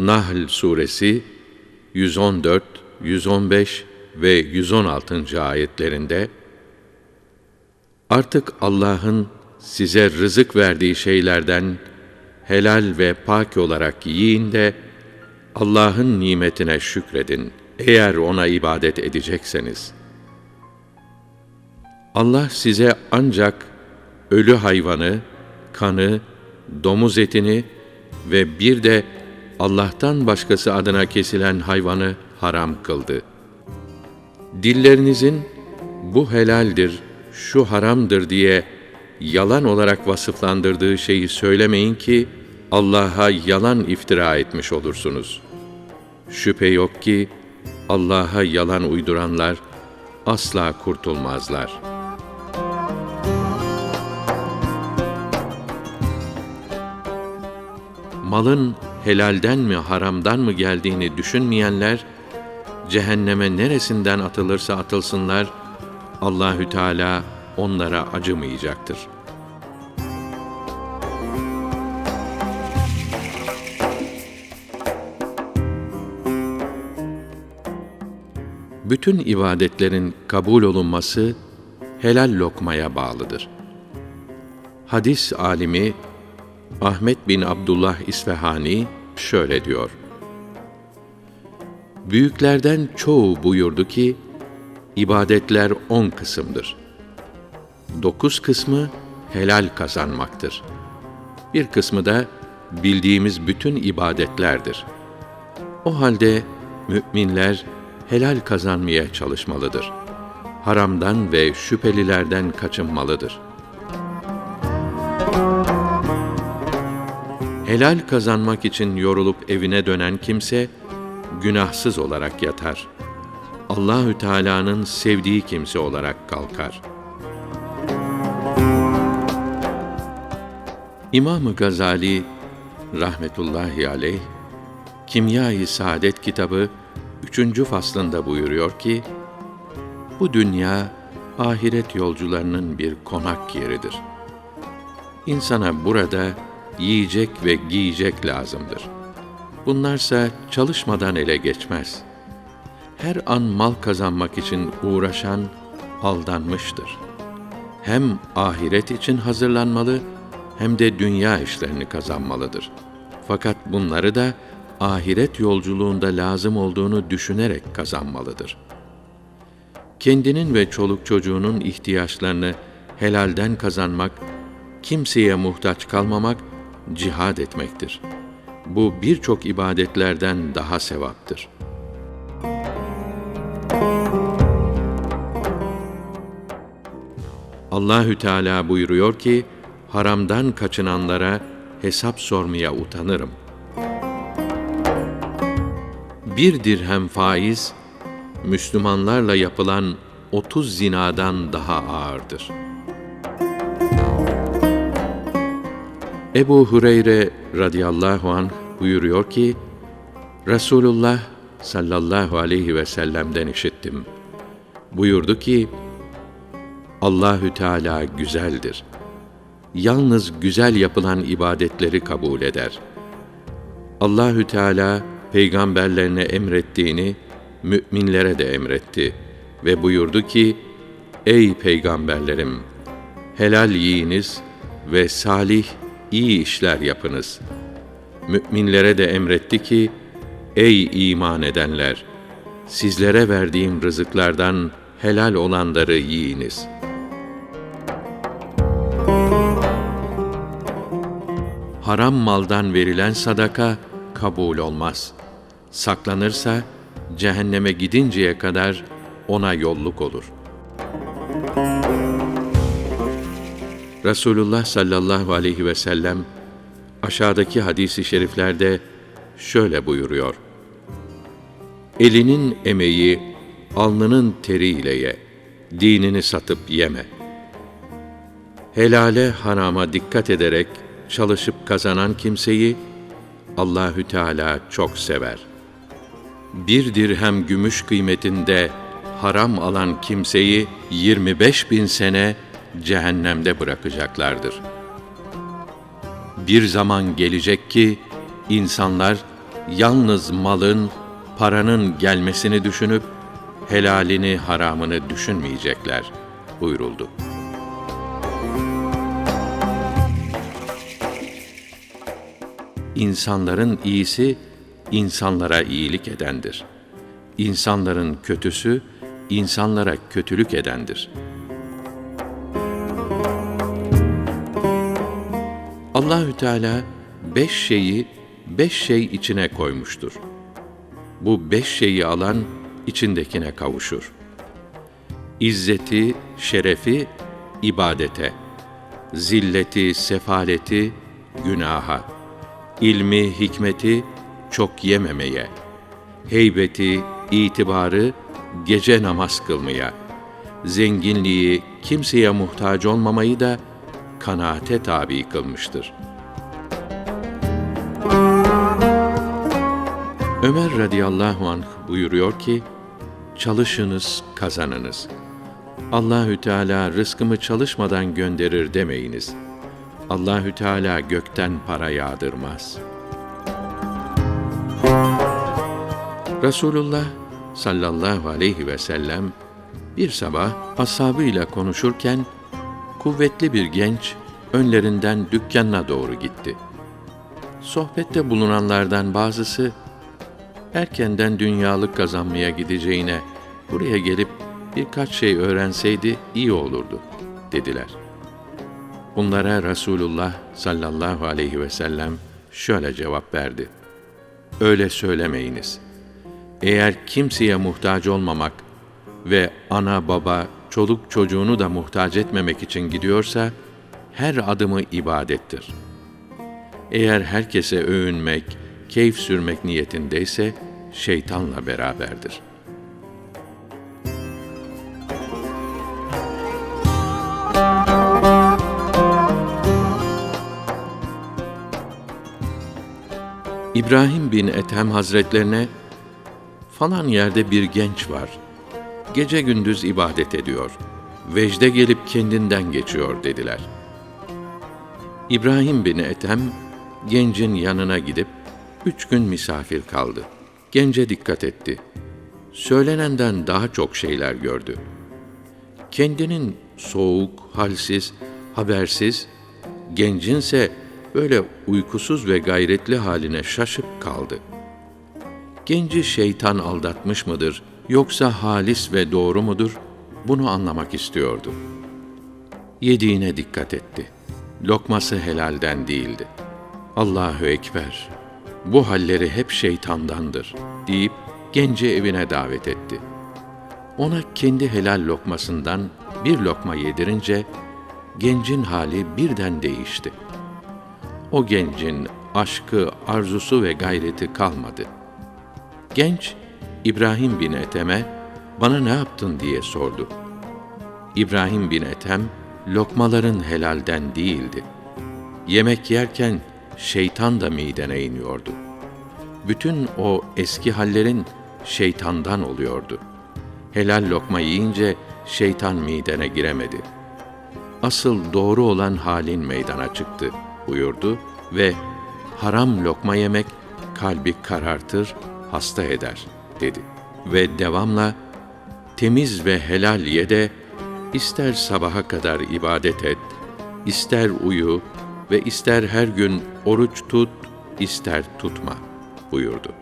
Nahl suresi 114, 115 ve 116. ayetlerinde Artık Allah'ın size rızık verdiği şeylerden helal ve pak olarak yiyin de Allah'ın nimetine şükredin eğer ona ibadet edecekseniz. Allah size ancak ölü hayvanı, kanı, domuz etini ve bir de Allah'tan başkası adına kesilen hayvanı haram kıldı. Dillerinizin bu helaldir, şu haramdır diye yalan olarak vasıflandırdığı şeyi söylemeyin ki Allah'a yalan iftira etmiş olursunuz. Şüphe yok ki Allah'a yalan uyduranlar asla kurtulmazlar. Malın helalden mi haramdan mı geldiğini düşünmeyenler cehenneme neresinden atılırsa atılsınlar Allahü Teala onlara acımayacaktır. Bütün ibadetlerin kabul olunması helal lokmaya bağlıdır. Hadis alimi Ahmet bin Abdullah İsfahani şöyle diyor. Büyüklerden çoğu buyurdu ki, ibadetler on kısımdır. Dokuz kısmı helal kazanmaktır. Bir kısmı da bildiğimiz bütün ibadetlerdir. O halde müminler helal kazanmaya çalışmalıdır. Haramdan ve şüphelilerden kaçınmalıdır. Helal kazanmak için yorulup evine dönen kimse günahsız olarak yatar. Allahü Teala'nın sevdiği kimse olarak kalkar. İmam Gazali rahmetullahi aleyh Kimya-i Saadet kitabı 3. faslında buyuruyor ki bu dünya ahiret yolcularının bir konak yeridir. İnsana burada yiyecek ve giyecek lazımdır. Bunlarsa çalışmadan ele geçmez. Her an mal kazanmak için uğraşan aldanmıştır. Hem ahiret için hazırlanmalı hem de dünya işlerini kazanmalıdır. Fakat bunları da ahiret yolculuğunda lazım olduğunu düşünerek kazanmalıdır. Kendinin ve çoluk çocuğunun ihtiyaçlarını helalden kazanmak, kimseye muhtaç kalmamak cihad etmektir. Bu birçok ibadetlerden daha sevaptır. Allahü Teala buyuruyor ki, haramdan kaçınanlara hesap sormaya utanırım. Bir dirhem faiz, Müslümanlarla yapılan otuz zinadan daha ağırdır.'' Ebu Hureyre radıyallahu an buyuruyor ki, Resulullah sallallahu aleyhi ve sellem'den işittim. Buyurdu ki, Allahü Teala güzeldir. Yalnız güzel yapılan ibadetleri kabul eder. Allahü Teala peygamberlerine emrettiğini müminlere de emretti ve buyurdu ki: Ey peygamberlerim, helal yiyiniz ve salih iyi işler yapınız. Müminlere de emretti ki, Ey iman edenler! Sizlere verdiğim rızıklardan helal olanları yiyiniz. Haram maldan verilen sadaka kabul olmaz. Saklanırsa cehenneme gidinceye kadar ona yolluk olur.'' Resulullah sallallahu aleyhi ve sellem aşağıdaki hadisi şeriflerde şöyle buyuruyor. Elinin emeği, alnının teriyle ye, dinini satıp yeme. Helale harama dikkat ederek çalışıp kazanan kimseyi Allahü Teala çok sever. Bir dirhem gümüş kıymetinde haram alan kimseyi 25 bin sene cehennemde bırakacaklardır. Bir zaman gelecek ki insanlar yalnız malın, paranın gelmesini düşünüp helalini, haramını düşünmeyecekler buyuruldu. İnsanların iyisi insanlara iyilik edendir. İnsanların kötüsü insanlara kötülük edendir. Allahü Teala beş şeyi beş şey içine koymuştur. Bu beş şeyi alan içindekine kavuşur. İzzeti, şerefi ibadete, zilleti, sefaleti günaha, ilmi, hikmeti çok yememeye, heybeti, itibarı gece namaz kılmaya, zenginliği, kimseye muhtaç olmamayı da kanaate tabi kılmıştır. Ömer radıyallahu anh buyuruyor ki, çalışınız, kazanınız. Allahü Teala rızkımı çalışmadan gönderir demeyiniz. Allahü Teala gökten para yağdırmaz. Resulullah sallallahu aleyhi ve sellem bir sabah ashabıyla konuşurken kuvvetli bir genç önlerinden dükkanına doğru gitti. Sohbette bulunanlardan bazısı erkenden dünyalık kazanmaya gideceğine buraya gelip birkaç şey öğrenseydi iyi olurdu dediler. Bunlara Resulullah sallallahu aleyhi ve sellem şöyle cevap verdi. Öyle söylemeyiniz. Eğer kimseye muhtaç olmamak ve ana baba, çoluk çocuğunu da muhtaç etmemek için gidiyorsa, her adımı ibadettir. Eğer herkese övünmek, keyif sürmek niyetindeyse, şeytanla beraberdir.'' İbrahim bin Ethem Hazretlerine falan yerde bir genç var. Gece gündüz ibadet ediyor. Vecde gelip kendinden geçiyor dediler. İbrahim bin Ethem gencin yanına gidip üç gün misafir kaldı. Gence dikkat etti. Söylenenden daha çok şeyler gördü. Kendinin soğuk, halsiz, habersiz, gencinse böyle uykusuz ve gayretli haline şaşıp kaldı. Genci şeytan aldatmış mıdır yoksa halis ve doğru mudur? Bunu anlamak istiyordu. Yediğine dikkat etti. Lokması helalden değildi. Allahu ekber. Bu halleri hep şeytandandır deyip genci evine davet etti. Ona kendi helal lokmasından bir lokma yedirince gencin hali birden değişti.'' o gencin aşkı, arzusu ve gayreti kalmadı. Genç, İbrahim bin Ethem'e, bana ne yaptın diye sordu. İbrahim bin Ethem, lokmaların helalden değildi. Yemek yerken şeytan da midene iniyordu. Bütün o eski hallerin şeytandan oluyordu. Helal lokma yiyince şeytan midene giremedi. Asıl doğru olan halin meydana çıktı.'' buyurdu ve haram lokma yemek kalbi karartır, hasta eder dedi. Ve devamla temiz ve helal ye de ister sabaha kadar ibadet et, ister uyu ve ister her gün oruç tut, ister tutma buyurdu.''